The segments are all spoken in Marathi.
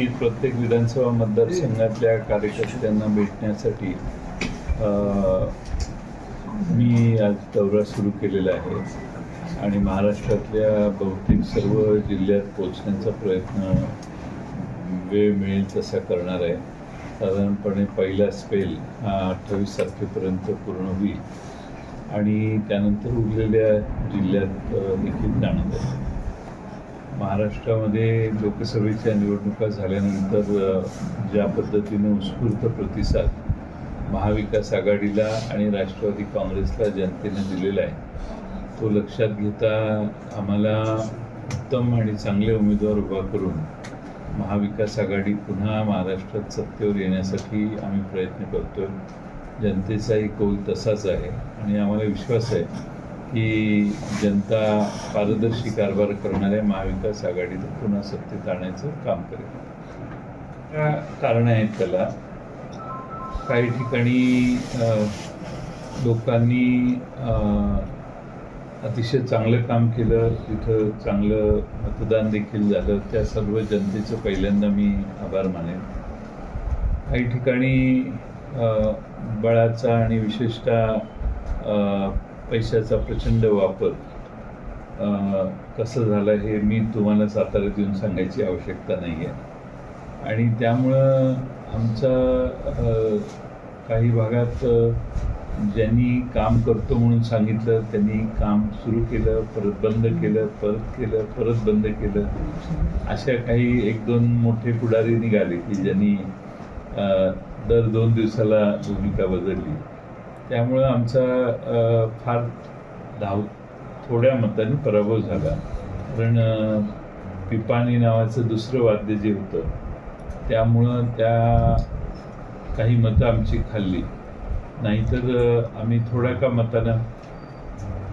की प्रत्येक विधानसभा मतदारसंघातल्या कार्यकर्त्यांना भेटण्यासाठी मी आज दौरा सुरू केलेला आहे. आणि महाराष्ट्रातल्या बहुतेक सर्व जिल्ह्यात पोचण्याचा प्रयत्न वेळ मिळेल तसा करणार आहे. साधारणपणे पहिला स्पेल हा अठ्ठावीस तारखेपर्यंत पूर्ण होईल. आणि त्यानंतर उरलेल्या जिल्ह्यात देखील जाणार आहे महाराष्ट्रामध्ये लोकसभेच्या निवडणुका झाल्यानंतर ज्या पद्धतीनं उत्स्फूर्त प्रतिसाद महाविकास आघाडीला आणि राष्ट्रवादी काँग्रेसला जनतेने दिलेला आहे तो लक्षात घेता आम्हाला उत्तम आणि चांगले उमेदवार उभा करून महाविकास आघाडी पुन्हा महाराष्ट्रात सत्तेवर येण्यासाठी आम्ही प्रयत्न करतोय. जनतेचाही कौल तसाच आहे आणि आम्हाला विश्वास आहे की जनता पारदर्शी कारभार करणाऱ्या महाविकास आघाडीला पुन्हा सत्तेत आणण्याचं काम करेल. काय कारणं आहेत त्याला. काही ठिकाणी लोकांनी अतिशय चांगलं काम केलं. तिथं चांगलं मतदान देखील झालं. त्या सर्व जनतेचं पहिल्यांदा मी आभार मानेन. काही ठिकाणी बळाचा आणि विशेषतः पैशाचा प्रचंड वापर. कसं झालं हे मी तुम्हाला साताऱ्यात येऊन सांगायची आवश्यकता नाही आहे आणि त्यामुळं आमचा काही भागात ज्यांनी काम करतो म्हणून सांगितलं त्यांनी काम सुरू केलं परत बंद केलं परत केलं परत बंद केलं. अशा काही एक दोन मोठे पुढारी निघाले की ज्यांनी दर दोन दिवसाला भूमिका बदलली. त्यामुळं आमचा फार धाव थोड्या मताने पराभव झाला. कारण पिपाणी नावाचं दुसरं वाद्य जे होतं त्यामुळं त्या काही मतं आमची खाल्ली. नाहीतर आम्ही थोड्या का मतानं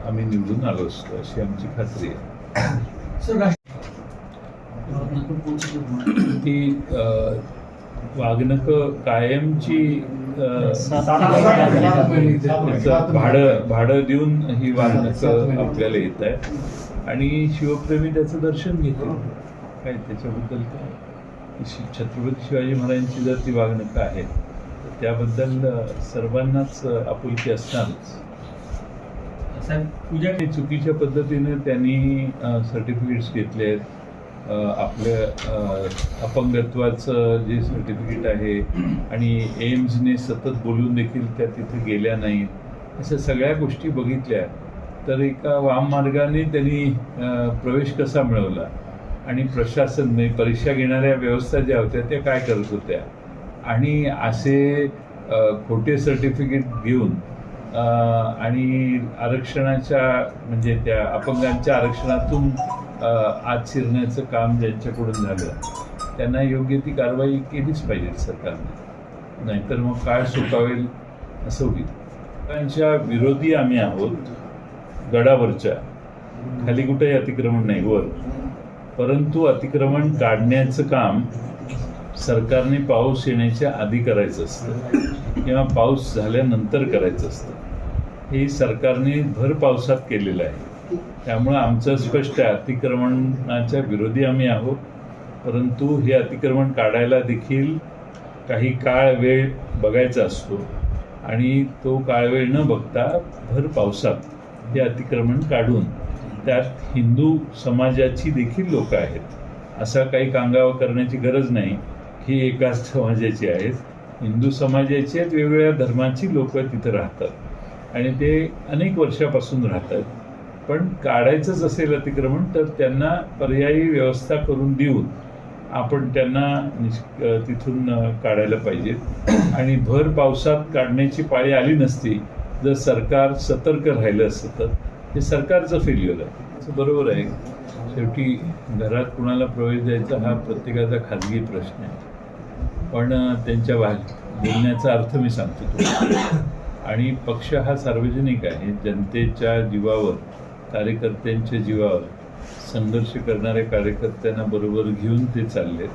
आम्ही निवडून आलो असतो अशी आमची खात्री आहे. ती वागणकं कायमची भाडं भाडं देऊन ही वागणकं आपल्याला येत आहे. आणि शिवप्रेमी त्याचं दर्शन घेते. काय त्याच्याबद्दल काय? छत्रपती शिवाजी महाराजांची जर ती वागणकं आहे तर त्याबद्दल सर्वांनाच आपुलकी असणारच. पूजा चुकीच्या पद्धतीने त्यांनी सर्टिफिकेट्स घेतले आहेत आपलं आपल्या अपंगत्वाचं जे सर्टिफिकेट आहे आणि एम्सने सतत बोलून देखील त्या तिथे गेल्या नाहीत अशा सगळ्या गोष्टी बघितल्या. तर एका वाम मार्गाने त्यांनी प्रवेश कसा मिळवला? आणि प्रशासन म्हणजे परीक्षा घेणाऱ्या व्यवस्था ज्या होत्या त्या काय करत होत्या? आणि असे खोटे सर्टिफिकेट घेऊन आणि आरक्षणाच्या म्हणजे त्या अपंगांच्या आरक्षणातून आत शिरण्याचं काम ज्यांच्याकडून झालं त्यांना योग्य ती कारवाई केलीच पाहिजे सरकारने. नाहीतर मग काय सुकावेल असं होईल. त्यांच्या विरोधी आम्ही आहोत. गडावरच्या. खाली कुठेही अतिक्रमण नाही वर. परंतु अतिक्रमण काढण्याचं काम सरकारने पाऊस येण्याच्या आधी करायचं असतं. किंवा पाऊस झाल्यानंतर करायचं असतं. हे सरकारने भर पावसात केलेलं आहे. त्यामुळं आमचं स्पष्ट आहे अतिक्रमणाच्या विरोधी आम्ही आहोत. परंतु हे अतिक्रमण काढायला देखील काही काळ वेळ बघायचा असतो. आणि तो काळ वेळ न बघता भर पावसात हे अतिक्रमण काढून त्यात हिंदू समाजाची देखील लोक आहेत. असा काही कांगावा करण्याची गरज नाही ही एकाच समाजाची आहेत. हिंदू समाजाची आहेत वेगवेगळ्या धर्माची लोक तिथं राहतात. आणि ते अनेक वर्षापासून राहतात. पण काढायचंच असेल अतिक्रमण तर त्यांना पर्यायी व्यवस्था करून देऊन आपण त्यांना निष तिथून काढायला पाहिजे. आणि भर पावसात काढण्याची पाळी आली नसती जर सरकार सतर्क राहिलं असतं तर हे सरकारचं फेल्युअर आहे. असं बरोबर आहे. शेवटी घरात कुणाला प्रवेश द्यायचा हा प्रत्येकाचा खाजगी प्रश्न आहे. पण त्यांच्या भा बोलण्याचा अर्थ मी सांगतो तुम्हाला. आणि पक्ष हा सार्वजनिक आहे. जनतेच्या जीवावर कार्यकर्त्यांच्या जीवावर संघर्ष करणाऱ्या कार्यकर्त्यांना बरोबर घेऊन ते चालले.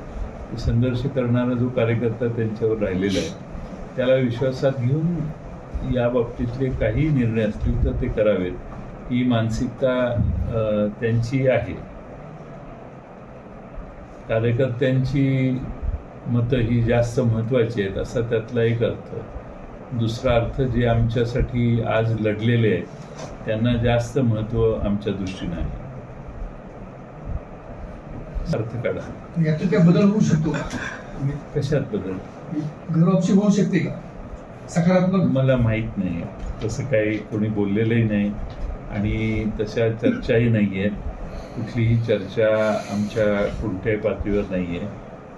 संघर्ष करणारा जो कार्यकर्ता त्यांच्यावर राहिलेला आहे त्याला विश्वासात घेऊन या बाबतीतले काही निर्णय असतील तर ते करावेत. ही मानसिकता त्यांची आहे. कार्यकर्त्यांची मतं ही जास्त महत्त्वाची आहेत असा त्यातला एक अर्थ. दुसरा अर्थ जे आमच्यासाठी आज लढलेले आहेत त्यांना जास्त महत्त्व आमच्या दृष्टीनं आहे. अर्थ काढा यातून काय बदल होऊ शकतो कशात बदल? घरवापसी होऊ शकते का? सकारात्मक? मला माहीत नाही. तसं काही कोणी बोललेलंही नाही. आणि तशा चर्चाही नाही आहेत कुठलीही चर्चा आमच्या कोणत्याही पातळीवर नाही आहे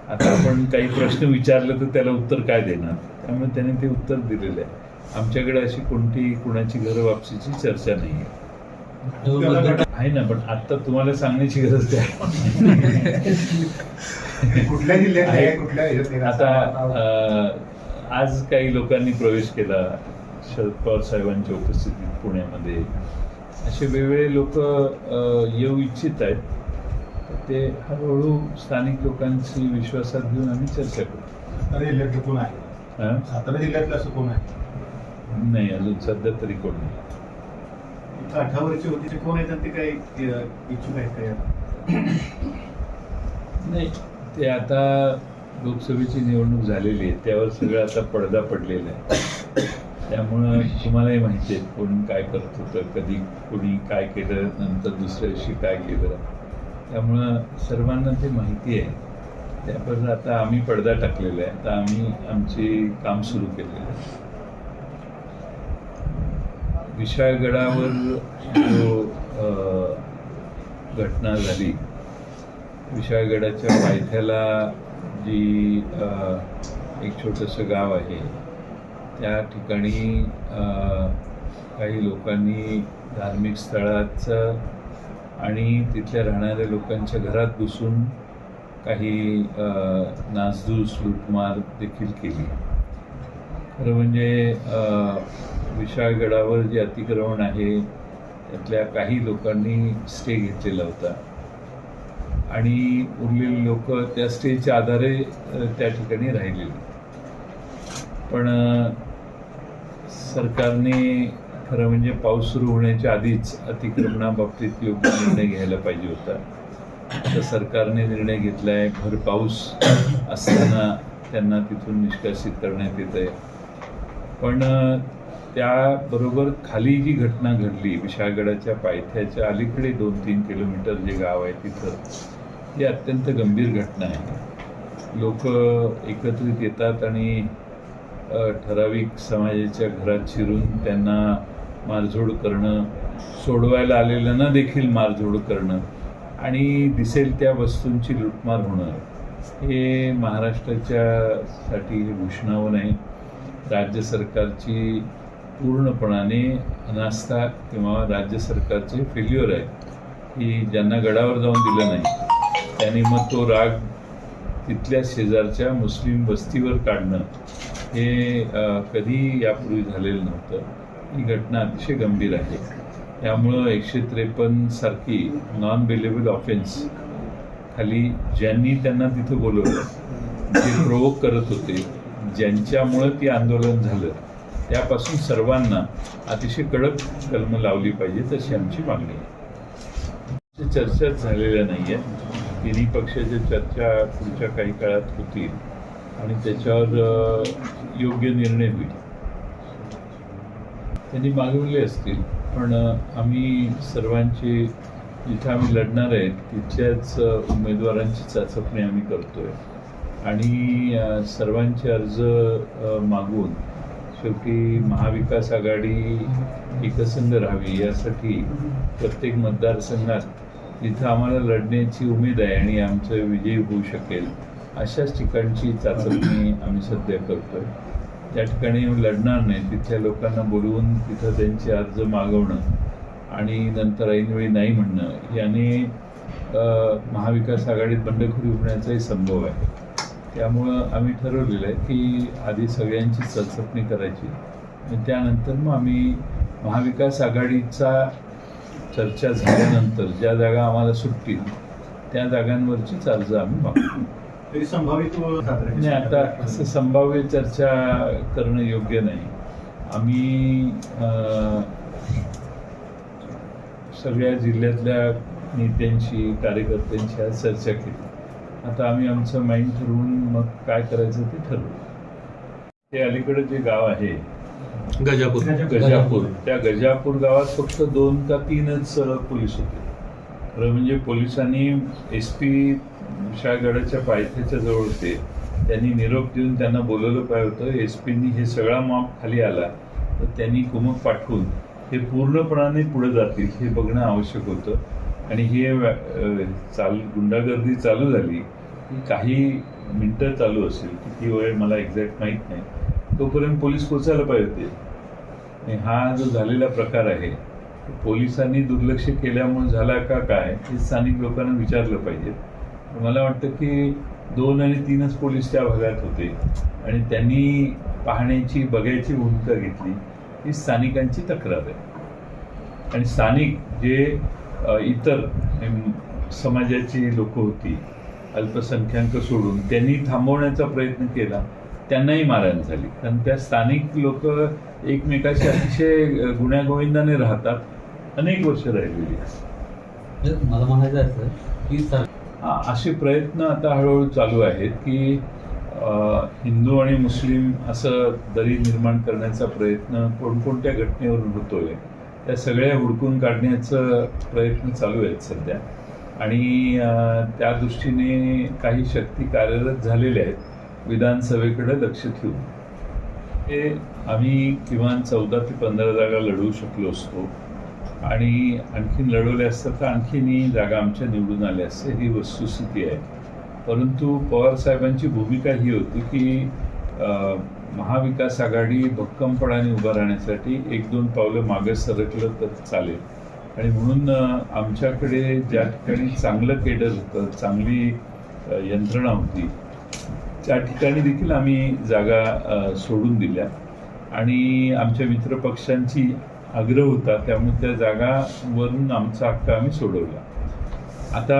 आता आपण काही प्रश्न विचारले तर त्याला उत्तर काय देणार? त्यामुळे त्याने ते उत्तर दिलेलं आहे. आमच्याकडे अशी कोणती कुणाची घर वापसीची चर्चा नाही आहे आहे ना पण आता तुम्हाला सांगण्याची गरज काय कुठल्या जिल्ह्यात आहे. आहे कुठल्या ह्याच्यात नाही? आता आज काही लोकांनी प्रवेश केला शरद पवार साहेबांच्या उपस्थितीत पुण्यामध्ये असे वेगवेगळे लोक येऊ इच्छित आहेत ते हळूहळू स्थानिक लोकांची विश्वासात घेऊन आम्ही चर्चा करू सातारा जिल्ह्यातलं कोण आहे? सातारा जिल्ह्यातलं असं कोण आहे नाही अजून सध्या तरी कोण नाही. होती ते कोण ते इच्छुक आहेत काय नाही ते आता लोकसभेची निवडणूक झालेली आहे त्यावर सगळं आता पडदा पडलेला आहे. त्यामुळं तुम्हालाही माहिती आहे कोण काय करत होतं कधी कोणी काय केलं नंतर दुसऱ्या दिवशी काय केलं. त्यामुळं सर्वांना ते माहिती आहे. त्याबद्दल आता आम्ही पडदा टाकलेला आहे आता आम्ही आमचे काम सुरू केलेलं आहे. विशाळगडावर जो घटना झाली विशाळगडाच्या पायथ्याला जी एक छोटंसं गाव आहे त्या ठिकाणी काही लोकांनी धार्मिक स्थळाचं आणि तिथल्या राहणाऱ्या लोकांच्या घरात घुसून काही नासधूस लूटमार देखील केली. खरं म्हणजे विशाळगडावर जे अतिक्रमण आहे त्यातल्या काही लोकांनी स्टे घेतलेला होता. आणि उरलेली लोक त्या स्टेच्या आधारे त्या ठिकाणी राहिलेली. पण सरकारने खरं म्हणजे पाऊस सुरू होण्याच्या आधीच अतिक्रमणाबाबतीत योग्य निर्णय घ्यायला पाहिजे होता. तर सरकारने निर्णय घेतला आहे भर पाऊस असताना त्यांना तिथून निष्कासित करण्यात येत आहे पण त्याबरोबर खाली जी घटना घडली विशाळगडाच्या पायथ्याच्या अलीकडे दोन तीन किलोमीटर जे गाव आहे तिथं ही अत्यंत गंभीर घटना आहे. लोक एकत्रित येतात आणि ठराविक समाजाच्या घरात शिरून त्यांना मारझोड करणं सोडवायला आलेल्यांना देखील मारझोड करणं आणि दिसेल त्या वस्तूंची लुटमार होणं हे महाराष्ट्राच्या साठी हे भूषणावं नाही राज्य सरकारची पूर्णपणाने अनास्था किंवा राज्य सरकारचे फेल्युअर आहे की ज्यांना गडावर जाऊन दिलं नाही त्यांनी मग तो राग तिथल्या शेजारच्या मुस्लिम वस्तीवर काढणं हे कधी यापूर्वी झालेलं नव्हतं. ही घटना अतिशय गंभीर आहे. त्यामुळं एकशे त्रेपन्न सारखी नॉन बेलेबल ऑफेन्स खाली ज्यांनी त्यांना तिथं बोलवलं जे प्रोवोक करत होते ज्यांच्यामुळं ती आंदोलन झालं त्यापासून सर्वांना अतिशय कडक कलम लावली पाहिजे तशी आमची मागणी आहे. चर्चाच झालेल्या नाही आहेत तिन्ही पक्षाच्या चर्चा पुढच्या काही काळात होतील आणि त्याच्यावर योग्य निर्णय होईल. त्यांनी मागवले असतील पण आम्ही सर्वांचे जिथे आम्ही लढणार आहे तिथल्याच उमेदवारांची चाचपणी आम्ही करतोय. आणि सर्वांचे अर्ज मागून शेवटी महाविकास आघाडी एकसंघ राहावी यासाठी प्रत्येक मतदारसंघात जिथं आम्हाला लढण्याची उमेद आहे आणि आमचं विजय होऊ शकेल अशाच ठिकाणची चाचपणी आम्ही सध्या करतोय. त्या ठिकाणी लढणार नाही तिथल्या लोकांना बोलवून तिथं त्यांचे अर्ज मागवणं आणि नंतर ऐनवेळी नाही म्हणणं याने महाविकास आघाडीत बंडखोरी होण्याचाही संभव आहे. त्यामुळं आम्ही ठरवलेलं आहे की आधी सगळ्यांची चाचपणी करायची. आणि त्यानंतर मग आम्ही महाविकास आघाडीचा चर्चा झाल्यानंतर ज्या जागा आम्हाला सुटतील त्या जागांवरचीच अर्ज आम्ही मागतो. नाही आता असं संभाव्य चर्चा करणं योग्य नाही. आम्ही सगळ्या जिल्ह्यातल्या नेत्यांशी कार्यकर्त्यांशी आज चर्चा केली. आता आम्ही आमचं माइंड ठरवून मग काय करायचं ते ठरवू. ते अलीकडे जे गाव आहे गजापूर. गजापूर. त्या गजापूर गावात फक्त दोन का तीनच पोलीस होते. खरं म्हणजे पोलिसांनी एस पी शाळगडाच्या पायथ्याच्या जवळ होते. त्यांनी निरोप देऊन त्यांना बोलवलं पाहिजे होतं. एस पीनी हे सगळा माप खाली आला. तर त्यांनी कुमक पाठवून हे पूर्णपणाने पुढे जातील हे बघणं आवश्यक होतं. आणि हे चाल गुंडागर्दी चालू झाली की काही मिनटं चालू असेल किती वेळ मला एक्झॅक्ट माहीत नाही. तोपर्यंत पोलीस पोचायला पाहिजे होते. हा जो झालेला प्रकार आहे पोलिसांनी दुर्लक्ष केल्यामुळे झाला का काय हे स्थानिक लोकांना विचारलं पाहिजे. मला वाटतं की दोन आणि तीनच पोलीस त्या भागात होते. आणि त्यांनी पाहण्याची बघायची भूमिका घेतली. ही स्थानिकांची तक्रार आहे. आणि स्थानिक जे इतर समाजाची लोक होती अल्पसंख्याक सोडून त्यांनी थांबवण्याचा प्रयत्न केला त्यांनाही मारहाण झाली. कारण त्या स्थानिक लोक एकमेकाशी अतिशय गुण्यागोविंदाने राहतात अनेक वर्ष राहिलेली तर मला म्हणायचं असं की असे प्रयत्न आता हळूहळू चालू आहेत की हिंदू आणि मुस्लिम असं दरी निर्माण करण्याचा प्रयत्न कोणकोणत्या घटनेवरून होतोय त्या सगळ्या हुडकून काढण्याचं प्रयत्न चालू आहेत सध्या. आणि त्या दृष्टीने काही शक्ती कार्यरत झालेल्या आहेत विधानसभेकडे लक्ष ठेवून. हे आम्ही किमान चौदा ते पंधरा जागा लढवू शकलो असतो. आणि आणखीन लढवले असतं तर आणखीनही जागा आमच्या निवडून आल्या असते ही वस्तुस्थिती आहे. परंतु पवार साहेबांची भूमिका ही होती की महाविकास आघाडी भक्कमपणाने उभं राहण्यासाठी एक दोन पावलं मागे सरकलं तर चालेल. आणि म्हणून आमच्याकडे ज्या ठिकाणी चांगलं केडर होतं चांगली यंत्रणा होती त्या ठिकाणी देखील आम्ही जागा सोडून दिल्या. आणि आमच्या मित्रपक्षांची आग्रह होता त्यामुळे त्या जागावरून आमचा हक्क आम्ही सोडवला. आता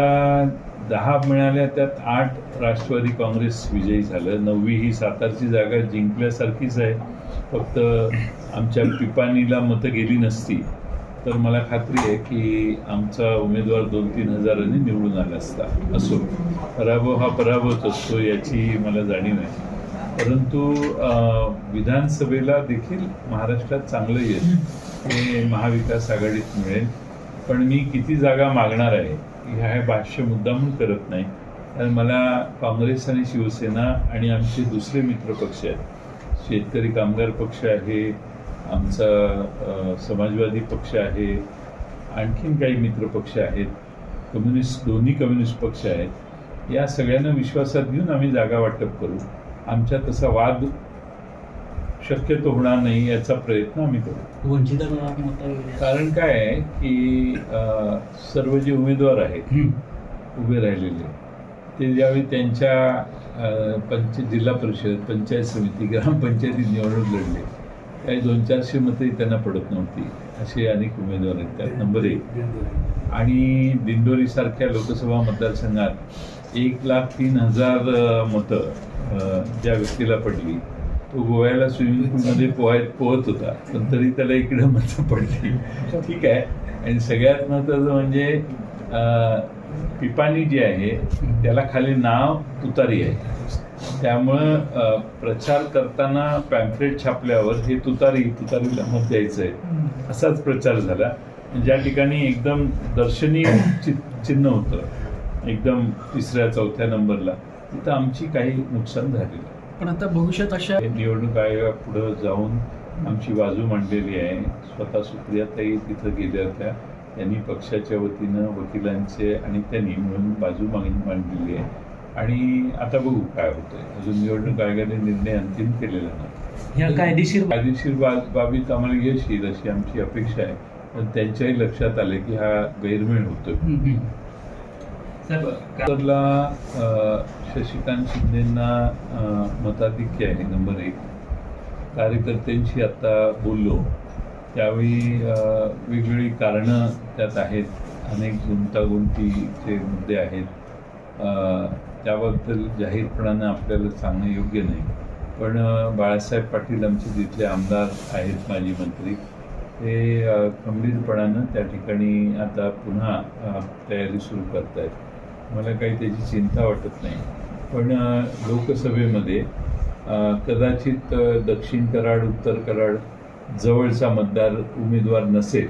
दहा मिळाल्या त्यात आठ राष्ट्रवादी काँग्रेस विजयी झालं. नववी ही सातारची जागा जिंकल्यासारखीच आहे. फक्त आमच्या पिपानीला मतं गेली नसती. तर मला खात्री आहे की आमचा उमेदवार दोन तीन हजारांनी निवडून आला असता. असो. पराभव हा पराभवच असतो याची मला जाणीव आहे. परंतु विधानसभेला देखील महाराष्ट्रात चांगलं येईल. हे महाविकास आघाडीत मिळेल. पण मी किती जागा मागणार आहे? ह्या भाष्य मुद्दामून करत नाही. कारण मला काँग्रेस आणि शिवसेना आणि आमचे दुसरे मित्र पक्ष आहेत. शेतकरी कामगार पक्ष आहे आमचा समाजवादी पक्ष आहे आणखीन काही मित्र पक्ष आहेत. कम्युनिस्ट दोन्ही कम्युनिस्ट पक्ष आहेत. या सगळ्यांना विश्वासात घेऊन आम्ही जागा वाटप करू. आमच्या तसा वाद शक्यतो होणार नाही याचा प्रयत्न आम्ही करू. वंचितांना मत वगैरे कारण काय आहे की सर्व जे उमेदवार आहेत उभे राहिलेले ते ज्यावेळी त्यांच्या पंच जिल्हा परिषद पंचायत समिती ग्रामपंचायती निवडणूक लढले काही दोन चारशे मतंही त्यांना पडत नव्हती असे अनेक उमेदवार आहेत. त्यात नंबर एक. आणि दिंडोरीसारख्या लोकसभा मतदारसंघात एक लाख तीन हजार मतं ज्या व्यक्तीला पडली तो गोव्याला स्विमिंग पूलमध्ये पोहायत पोहत होता. पण तरी त्याला इकडे मतं पडली. ठीक आहे. आणि सगळ्यात महत्त्वाचं म्हणजे पिपाणी जी आहे त्याला खाली नाव तुतारी आहे. त्यामुळं प्रचार करताना पॅम्फलेट छापल्यावर हे तुतारी तुतारीला मत द्यायचं आहे. असाच प्रचार झाला. ज्या ठिकाणी एकदम दर्शनीय चि- चिन्ह होतं एकदम तिसऱ्या चौथ्या नंबरला तिथं आमची काही नुकसान झालेलं. पण आता भविष्यात अशा निवडणूक आयोगापुढं जाऊन आमची बाजू मांडलेली आहे. स्वतः सुप्रियाताई तिथं गेल्या होत्या. त्यांनी पक्षाच्या वतीनं वकिलांचे आणि त्यांनी मिळून बाजू मागणी मांडलेली आहे. आणि आता बघू काय होतंय. अजून निवडणूक आयोगाने निर्णय अंतिम केलेला नाही. ह्या कायदेशीर कायदेशीर बाब बाबीत आम्हाला यश येईल अशी आमची अपेक्षा आहे. पण त्यांच्याही लक्षात आलं की हा गैरमेळ होतोय. साहेब शशिकांत शिंदेंना मताधिक्य आहे नंबर एक. कार्यकर्त्यांशी आता बोललो. त्यावेळी वेगवेगळी कारणं त्यात आहेत. अनेक गुंतागुंतीचे मुद्दे आहेत. त्याबद्दल जाहीरपणानं आपल्याला सांगणं योग्य नाही. पण बाळासाहेब पाटील आमचे जिथले आमदार आहेत माजी मंत्री. ते खंबीरपणानं त्या ठिकाणी आता पुन्हा तयारी सुरू करत आहेत मला काही त्याची चिंता वाटत नाही. पण लोकसभेमध्ये कदाचित दक्षिण कराड उत्तर कराड जवळचा मतदार उमेदवार नसेल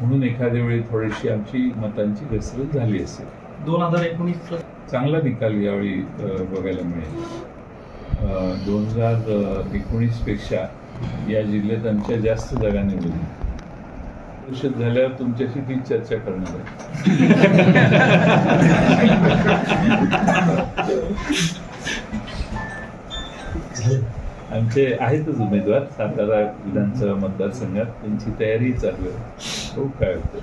म्हणून एखाद्या वेळी थोडीशी आमची मतांची घसरत झाली असेल. दोन हजार एकोणीस चांगला निकाल यावेळी बघायला मिळेल. दोन हजार एकोणीसपेक्षा या जिल्ह्यात आमच्या जास्त जागा निवडल्या परिषद झाल्यावर तुमच्याशी ती चर्चा करणार आहे. आमचे आहेतच उमेदवार सातारा विधानसभा मतदारसंघात. त्यांची तयारी चालू आहे. खूप काय होतं.